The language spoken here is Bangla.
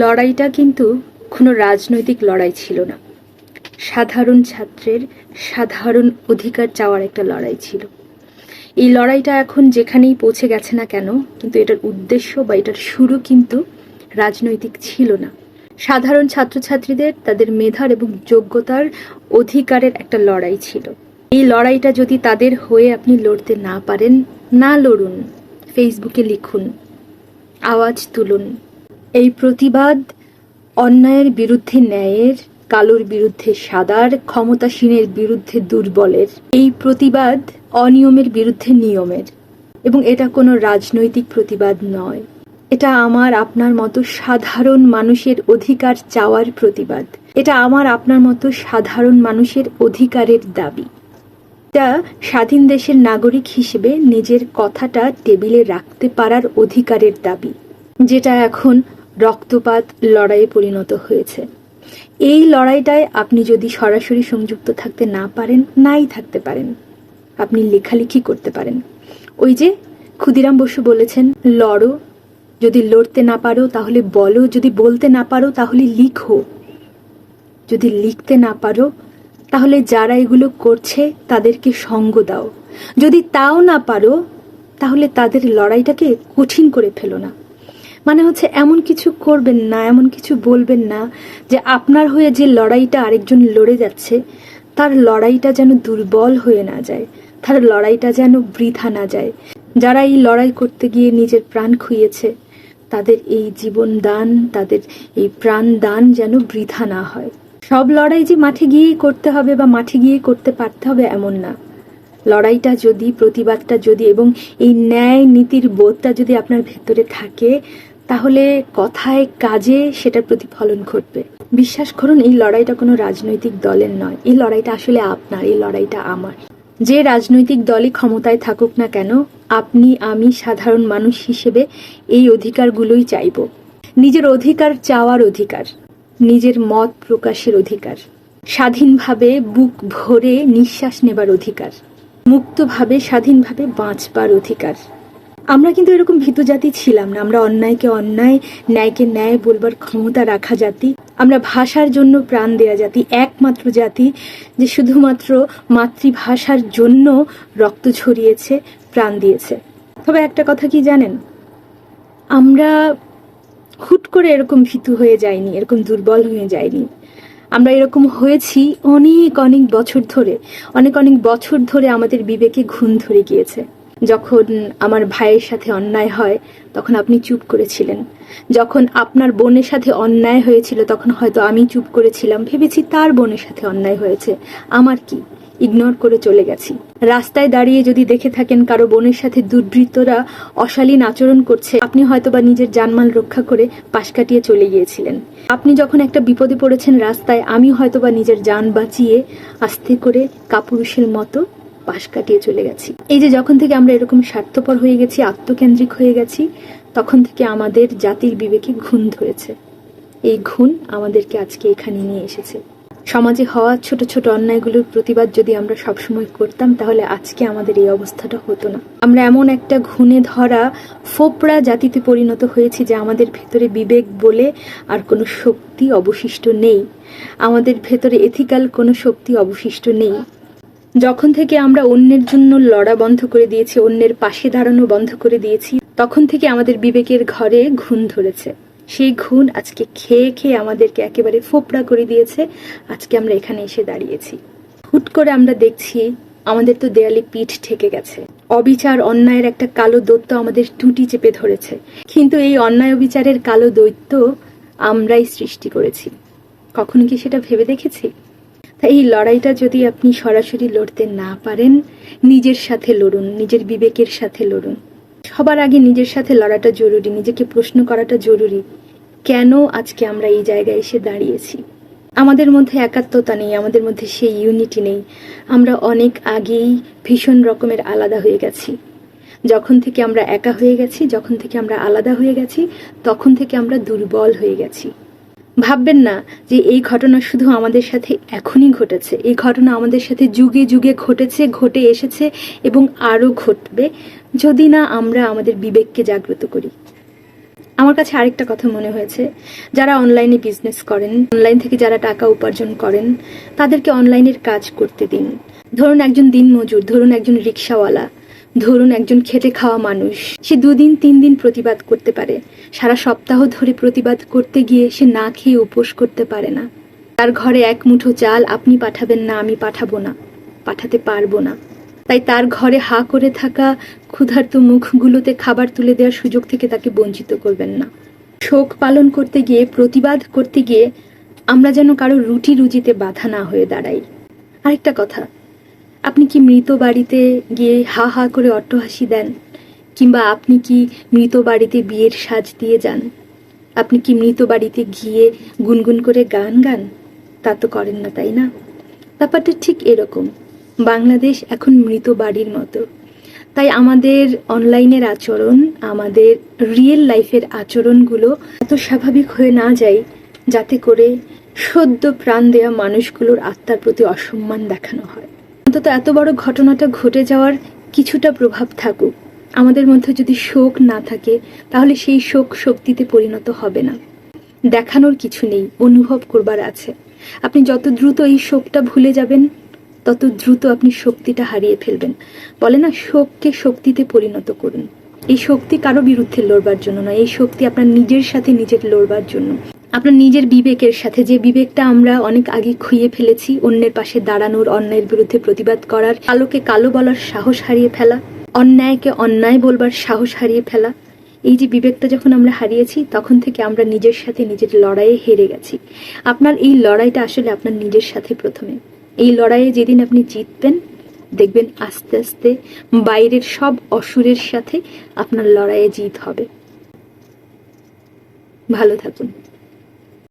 লড়াইটা কিন্তু কোনো রাজনৈতিক লড়াই ছিল না। সাধারণ ছাত্রের সাধারণ অধিকার চাওয়ার একটা লড়াই ছিল। এই লড়াইটা এখন যেখানেই পৌঁছে গেছে না কেন, কিন্তু এটার উদ্দেশ্য বা এটার শুরু কিন্তু রাজনৈতিক ছিল না। সাধারণ ছাত্রছাত্রীদের, তাদের মেধার এবং যোগ্যতার অধিকারের একটা লড়াই ছিল। এই লড়াইটা যদি তাদের হয়ে আপনি লড়তে না পারেন, না লড়ুন। ফেসবুকে লিখুন, আওয়াজ তুলুন। এই প্রতিবাদ অন্যায়ের বিরুদ্ধে ন্যায়ের, কালোর বিরুদ্ধে সাদার, ক্ষমতাসীনের বিরুদ্ধে দুর্বলের। এই প্রতিবাদ অনিয়মের বিরুদ্ধে নিয়মের। এবং এটা কোনো রাজনৈতিক প্রতিবাদ নয়। এটা আমার, আপনার মতো সাধারণ মানুষের অধিকার চাওয়ার প্রতিবাদ। এটা আমার, আপনার মতো সাধারণ মানুষের অধিকারের দাবি। এটা স্বাধীন দেশের নাগরিক হিসেবে নিজের কথাটা টেবিলে রাখতে পারার অধিকারের দাবি। যেটা এখন রক্তপাত লড়াইয়ে পরিণত হয়েছে। এই লড়াইটায় আপনি যদি সরাসরি সংযুক্ত থাকতে না পারেন, নাই থাকতে পারেন। আপনি লেখালেখি করতে পারেন। ওই যে ক্ষুদিরাম বসু বলেছেন, লড়ো, যদি লড়তে না পারো তাহলে বলো, যদি বলতে না পারো তাহলে লিখো। যদি লিখতে না পারো তাহলে যারা এগুলো করছে তাদেরকে সঙ্গ দাও। যদি তাও না পারো তাহলে তাদের লড়াইটাকে কঠিন করে ফেলো না। মানে হচ্ছে এমন কিছু করবেন না, এমন কিছু বলবেন না যে আপনার হয়ে যে লড়াইটা আরেকজন লড়ে যাচ্ছে, তার লড়াইটা যেন দুর্বল হয়ে না যায়, তার লড়াইটা যেন বৃথা না যায়। যারা এই লড়াই করতে গিয়ে নিজের প্রাণ খুইয়েছে, তাদের এই জীবন দান তাদের এই প্রাণ দান যেন বৃথা না হয়। সব লড়াই যে মাঠে গিয়েই করতে হবে বা মাঠে গিয়ে করতে পারতে হবে এমন না। লড়াইটা যদি, প্রতিবাদটা যদি এবং এই ন্যায় নীতির বোধটা যদি আপনার ভেতরে থাকে তাহলে কথায়, কাজে সেটার প্রতিফলন ঘটবে। বিশ্বাস করুন, এই লড়াইটা কোনো রাজনৈতিক দলের নয়। এই লড়াইটা আসলে আপনার, এই লড়াইটা আমার। যে রাজনৈতিক দলই ক্ষমতায় থাকুক না কেন, আপনি, আমি সাধারণ মানুষ হিসেবে এই অধিকারগুলোই চাইব। নিজের অধিকার চাওয়ার অধিকার, নিজের মত প্রকাশের অধিকার, স্বাধীনভাবে বুক ভরে নিঃশ্বাস নেবার অধিকার, মুক্তভাবে, স্বাধীনভাবে বাঁচবার অধিকার। আমরা কিন্তু এরকম ভীতু জাতি ছিলাম না। আমরা অন্যায়কে অন্যায়, ন্যায়কে ন্যায় বলবার ক্ষমতা রাখা জাতি। আমরা ভাষার জন্য প্রাণ দেয়া জাতি, একমাত্র জাতি যে শুধুমাত্র মাতৃভাষার জন্য রক্ত ছড়িয়েছে, প্রাণ দিয়েছে। তবে একটা কথা কি জানেন? আমরা হুট করে এরকম ভীতু হয়ে যায়নি এরকম দুর্বল হয়ে যায়নি আমরা এরকম হয়েছি অনেক অনেক বছর ধরে। অনেক অনেক বছর ধরে আমাদের বিবেকে ঘুণ ধরে গিয়েছে। যখন আমার ভাইয়ের সাথে অন্যায় হয়, তখন আপনি চুপ করেছিলেন। যখন আপনার বোনের সাথে অন্যায় হয়েছিল, তখন হয়তো আমি চুপ করেছিলাম। ভেবেছি তার বোনের সাথে অন্যায় হয়েছে। আমার কি? ইগনোর করে চলে গেছি। রাস্তায় দাঁড়িয়ে যদি দেখে থাকেন কারও বোনের সাথে দুর্বৃত্তরা অশালীন আচরণ করছে, আপনি হয়তো বা নিজের জানমাল রক্ষা করে পাশ কাটিয়ে চলে গিয়েছিলেন। আপনি যখন একটা বিপদে পড়েছেন রাস্তায়, আমি হয়তো বা নিজের যান বাঁচিয়ে আস্তে করে কাপুরুষের মতো পাশ কাটিয়ে চলে গেছি। এই যে যখন থেকে আমরা এরকম স্বার্থপর হয়ে গেছি, আত্মকেন্দ্রিক হয়ে গেছি, তখন থেকে আমাদের জাতির বিবেকে ঘুণ ধরেছে। এই ঘুণ আমাদেরকে আজকে এখানে নিয়ে এসেছে। সমাজে হওয়া ছোট ছোট অন্যায়গুলোর প্রতিবাদ যদি আমরা সবসময় করতাম, তাহলে আজকে আমাদের এই অবস্থাটা হতো না। আমরা এমন একটা ঘুণে ধরা ফোপড়া জাতিতে পরিণত হয়েছি যে আমাদের ভেতরে বিবেক বলে আর কোনো শক্তি অবশিষ্ট নেই। আমাদের ভেতরে এথিক্যাল কোনো শক্তি অবশিষ্ট নেই। যখন থেকে আমরা অন্যের জন্য লড়া বন্ধ করে দিয়েছি, অন্যের পাশে দাঁড়ানো বন্ধ করে দিয়েছি, তখন থেকে আমাদের বিবেকের ঘরে ঘুণ ধরেছে। সেই ঘুণ আজকে খেয়ে খেয়ে আমাদেরকে একেবারে ফোপড়া করে দিয়েছে। আজকে আমরা এখানে এসে দাঁড়িয়েছি। হুট করে আমরা দেখছি আমাদের তো দেয়ালে পিঠ ঠেকে গেছে। অবিচার, অন্যায়ের একটা কালো দৈত্য আমাদের টুটি চেপে ধরেছে। কিন্তু এই অন্যায় অবিচারের কালো দৈত্য আমরাই সৃষ্টি করেছি। কখনো কি সেটা ভেবে দেখেছি? তাই এই লড়াইটা যদি আপনি সরাসরি লড়তে না পারেন, নিজের সাথে লড়ুন, নিজের বিবেকের সাথে লড়ুন। সবার আগে নিজের সাথে লড়াটা জরুরি, নিজেকে প্রশ্ন করাটা জরুরি, কেন আজকে আমরা এই জায়গায় এসে দাঁড়িয়েছি? আমাদের মধ্যে একাত্মতা নেই, আমাদের মধ্যে সেই ইউনিটি নেই। আমরা অনেক আগেই ভীষণ রকমের আলাদা হয়ে গেছি। যখন থেকে আমরা একা হয়ে গেছি, যখন থেকে আমরা আলাদা হয়ে গেছি, তখন থেকে আমরা দুর্বল হয়ে গেছি। ভাববেন না যে এই ঘটনা শুধু আমাদের সাথে এখনই ঘটেছে। এই ঘটনা আমাদের সাথে যুগে যুগে ঘটেছে, ঘটে এসেছে এবং আরও ঘটবে যদি না আমরা আমাদের বিবেককে জাগ্রত করি। আমার কাছে আরেকটা কথা মনে হয়েছে। যারা অনলাইনে বিজনেস করেন, অনলাইন থেকে যারা টাকা উপার্জন করেন, তাদেরকে অনলাইনের কাজ করতে দিন। ধরুন একজন দিনমজুর, ধরুন একজন রিক্সাওয়ালা ধরুন একজন খেটে খাওয়া মানুষ। সে দুদিন তিন দিন প্রতিবাদ করতে পারে। সারা সপ্তাহ ধরে প্রতিবাদ করতে গিয়ে সে না খেয়ে উপোস করতে পারে না। তার ঘরে এক মুঠো চাল আপনি পাঠাবেন না, আমি পাঠাবো না, পাঠাতে পারব না। তাই তার ঘরে হা করে থাকা ক্ষুধার্ত মুখগুলোতে খাবার তুলে দেওয়ার সুযোগ থেকে তাকে বঞ্চিত করবেন না। শোক পালন করতে গিয়ে, প্রতিবাদ করতে গিয়ে আমরা যেন কারও রুটি রুজিতে বাধা না হয়ে দাঁড়াই। আরেকটা কথা আপনি কি মৃত বাড়িতে গিয়ে হা হা করে অট্টহাসি দেন? কিংবা আপনি কি মৃত বাড়িতে বিয়ের সাজ দিয়ে যান? আপনি কি মৃত বাড়িতে গিয়ে গুনগুন করে গান গান? তা তো করেন না, তাই না? ব্যাপারটা ঠিক এরকম। বাংলাদেশ এখন মৃত বাড়ির মতো। তাই আমাদের অনলাইনের আচরণ, আমাদের রিয়েল লাইফের আচরণগুলো এত স্বাভাবিক হয়ে না যায়, যাতে করে সদ্য প্রাণ দেয়া মানুষগুলোর আত্মার প্রতি অসম্মান দেখানো হয়। অন্তত এত বড় ঘটনাটা ঘটে যাওয়ার কিছুটা প্রভাব থাকুক। আমাদের মধ্যে যদি শোক না থাকে, তাহলে সেই শোক শক্তিতে পরিণত হবে না। দেখানোর কিছু নেই, অনুভব করবার আছে। আপনি যত দ্রুত এই শোকটা ভুলে যাবেন, তত দ্রুত আপনি শক্তিটা হারিয়ে ফেলবেন। বলে না, শোককে শক্তিতে পরিণত করুন। এই শক্তি কারও বিরুদ্ধে লড়বার জন্য নয়, এই শক্তি আপনার নিজের সাথে নিজের লড়বার জন্য। আপনার নিজের বিবেকের সাথে, যে বিবেকটা আমরা অনেক আগে খুইয়ে ফেলেছি, অন্যের পাশে দাঁড়ানোর অন্যায়ের বিরুদ্ধে প্রতিবাদ করার কালোকে কালো বলার সাহস হারিয়ে ফেলা, অন্যায়কে অন্যায় বলবার সাহস হারিয়ে ফেলা, এই যে বিবেকটা যখন আমরা হারিয়েছি, তখন থেকে আমরা নিজের সাথে নিজের লড়াইয়ে হেরে গেছি। আপনার এই লড়াইটা আসলে আপনার নিজের সাথে প্রথমে। এই লড়াইয়ে যেদিন আপনি জিতবেন, দেখবেন আস্তে আস্তে বাইরের সব অসুরের সাথে আপনার লড়াইয়ে জিত হবে। ভালো থাকুন।